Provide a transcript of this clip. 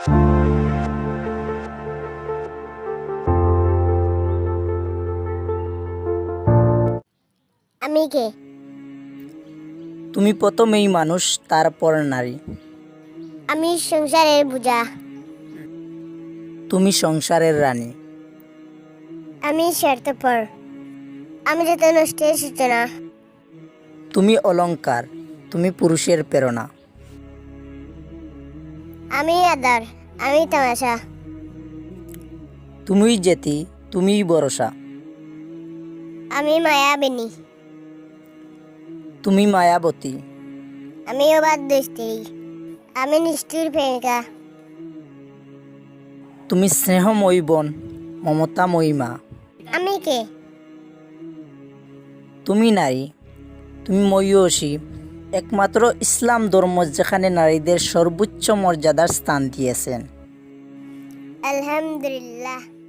আমি কে? তুমি প্রথমেই মানুষ তারপর নারী। আমি সংসারের বোঝা তুমি সংসারের রানী। আমি স্বার্থপর। আমি যত নষ্টের সূচনা। তুমি অলংকার তুমি পুরুষের প্রেরণা। আমি আদার আমি তামাশা। তুমিই জেতি তুমিই ভরসা। আমি মায়াবিনী। তুমি মায়াবতী। আমি অবাধ্য স্ত্রী আমি নিষ্ঠুর প্রেমিকা। তুমি স্নেহময়ী বোন মমতাময়ী মা। আমি কে? তুমি নারী তুমি ময়ূষী একমাত্র ইসলাম ধর্ম যেখানে নারীদের সর্বোচ্চ মর্যাদার স্থান দিয়েছেন। আলহামদুলিল্লাহ।